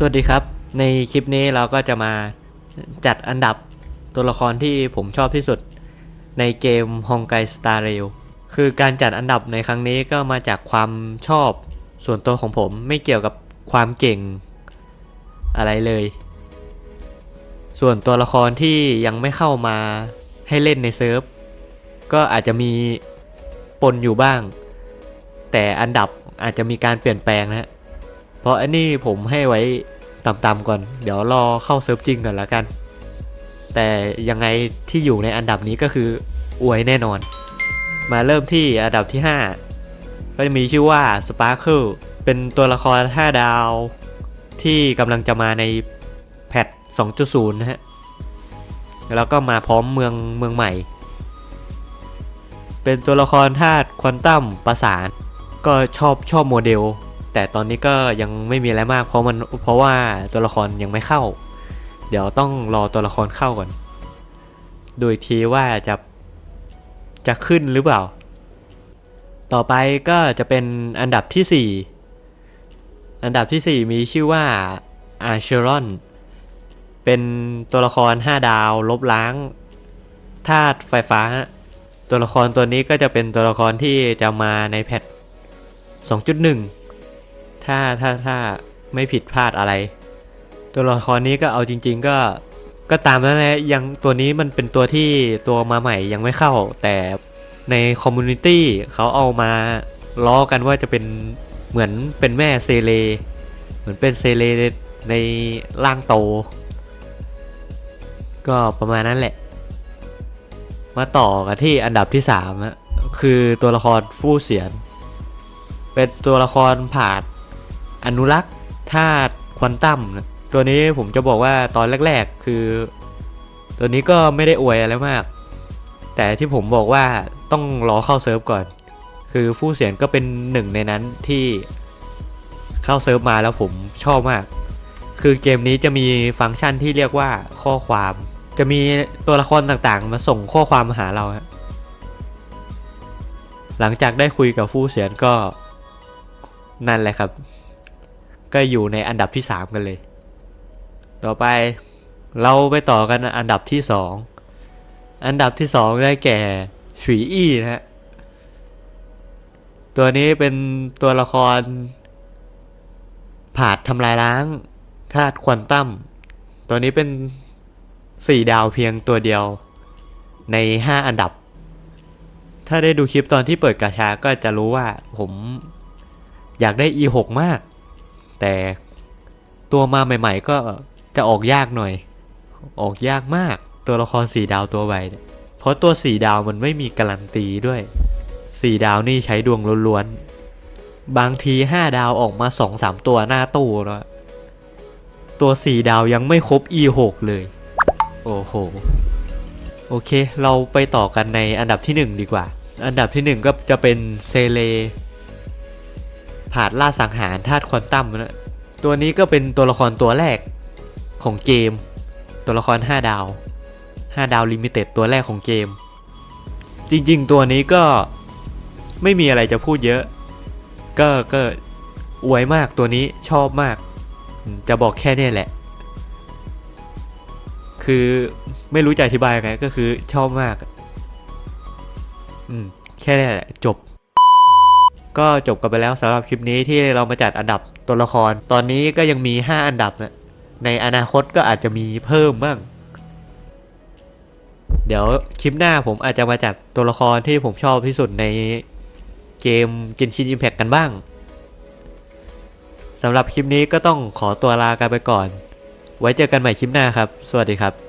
สวัสดีครับ ในคลิปนี้เราก็จะมาจัดอันดับตัวละครที่ผมชอบที่สุด ในเกม h o n ไก Star Rail คือการจัดอันดับในครั้งนี้ก็มาจากความชอบส่วนตัวของผมไม่เกี่ยวกับความเก่งอะไรเลย ส่วนตัวละครที่ยังไม่เข้ามาให้เล่นในเซิร์ฟ ก็อาจจะมีปนอยู่บ้าง แต่อันดับอาจจะมีการเปลี่ยนแปลงนะฮะ เพราะอันนี้ผมให้ไว้ต่ำๆก่อน เดี๋ยวรอเข้าเซิร์ฟจริงก่อนละกัน แต่ยังไงที่อยู่ในอันดับนี้ก็คืออวยแน่นอน มาเริ่มที่อันดับที่ 5 ก็จะมีชื่อว่า Sparkle เป็นตัวละคร 5 ดาว ที่กำลังจะมาในแพท 2.0 นะฮะ แล้วก็มาพร้อมเมืองเมืองใหม่ เป็นตัวละครธาตุควอนตัมประสาน ก็ชอบชอบโมเดล แต่ตอนนี้ก็ยังไม่มีอะไรมากเพราะมันเพราะว่าตัวละครยังไม่เข้า เดี๋ยวต้องรอตัวละครเข้าก่อน โดูอีกทีว่าจะจะขึ้นหรือเปล่า ต่อไปก็จะเป็นอันดับที่ 4 อันดับที่ 4 มีชื่อว่าอาร์เชรอน เป็นตัวละคร 5 ดาวลบล้างธาตุไฟฟ้า ตัวละครตัวนี้ก็จะเป็นตัวละครที่จะมาในแพท2.1 ถ้าถ้าถ้าไม่ผิดพลาดอะไร ตัวละครนี้ก็เอาจริง ๆ ก็ก็ตามนั้นแหละยังตัวนี้มันเป็นตัวที่ตัวมาใหม่ยังไม่เข้า แต่ในคอมมูนิตี้เขาเอามาล้อกันว่าจะเป็นเหมือนเป็นแม่เซเล เหมือนเป็นเซเลในร่างโต ก็ประมาณนั้นแหละ มาต่อกันที่อันดับที่3อะคือตัวละครฟู่เสียน เป็นตัวละครผาด อนุรักษ์ธาตุควอนตัมตัวนี้ผมจะบอกว่าตอนแรก ๆ คือ ตัวนี้ก็ไม่ได้อวยอะไรมาก แต่ที่ผมบอกว่าต้องรอเข้าเซิร์ฟก่อน คือฟู่เสียนก็เป็นหนึ่งในนั้นที่เข้าเซิร์ฟมาแล้วผมชอบมาก คือเกมนี้จะมีฟังก์ชันที่เรียกว่าข้อความ จะมีตัวละครต่างๆ มาส่งข้อความมาหาเราฮะหลังจากได้คุยกับฟู่เสียนก็นั่นแหละครับ ก็อยู่ในอันดับที่ 3 กันเลย ต่อไปเราไปต่อกันอันดับที่ 2 อันดับที่ 2 ได้แก่ฉุยอี้นะฮะ ตัวนี้เป็นตัวละคร ผาดทำลายล้างธาตุควอนตัม ตัวนี้เป็น 4 ดาวเพียงตัวเดียวใน 5 อันดับ ถ้าได้ดูคลิปตอนที่เปิดกาชาก็จะรู้ว่าผมอยากได้ E6 มาก แต่ตัวมาใหม่ ๆ ก็จะออกยากหน่อย ออกยากมากตัวละคร4ดาวตัวใบเนี่ยเพราะตัว4ดาวมันไม่มีการันตีด้วย4ดาวนี่ใช้ดวงล้วนๆบางที5ดาวออกมา2-3ตัวหน้าตู้แล้วตัว4ดาวยังไม่ครบ E6 เลย โอ้โหโอเค เราไปต่อกันในอันดับที่ 1 ดีกว่า อันดับที่ 1 ก็จะเป็นเซเล ผาดล่าสังหารธาตุควอนตัมนะตัวนี้ก็เป็นตัวละครตัวแรกของเกม ตัวละคร 5 ดาว 5 ดาวลิมิเต็ดตัวแรกของเกม จริงๆ ตัวนี้ก็ไม่มีอะไรจะพูดเยอะ ก็ก็อวยมากตัวนี้ชอบมาก จะบอกแค่นี้แหละ คือไม่รู้จะอธิบายไงก็คือชอบมาก อืม แค่นี้แหละจบ ก็จบกันไปแล้วสำหรับคลิปนี้ที่เรามาจัดอันดับตัวละคร ตอนนี้ก็ยังมี 5 อันดับนะในอนาคตก็อาจจะมีเพิ่มบ้าง เดี๋ยวคลิปหน้าผมอาจจะมาจัดตัวละครที่ผมชอบที่สุดในเกม Genshin Impact กันบ้างสำหรับคลิปนี้ก็ต้องขอตัวลากันไปก่อน ไว้เจอกันใหม่คลิปหน้าครับ สวัสดีครับ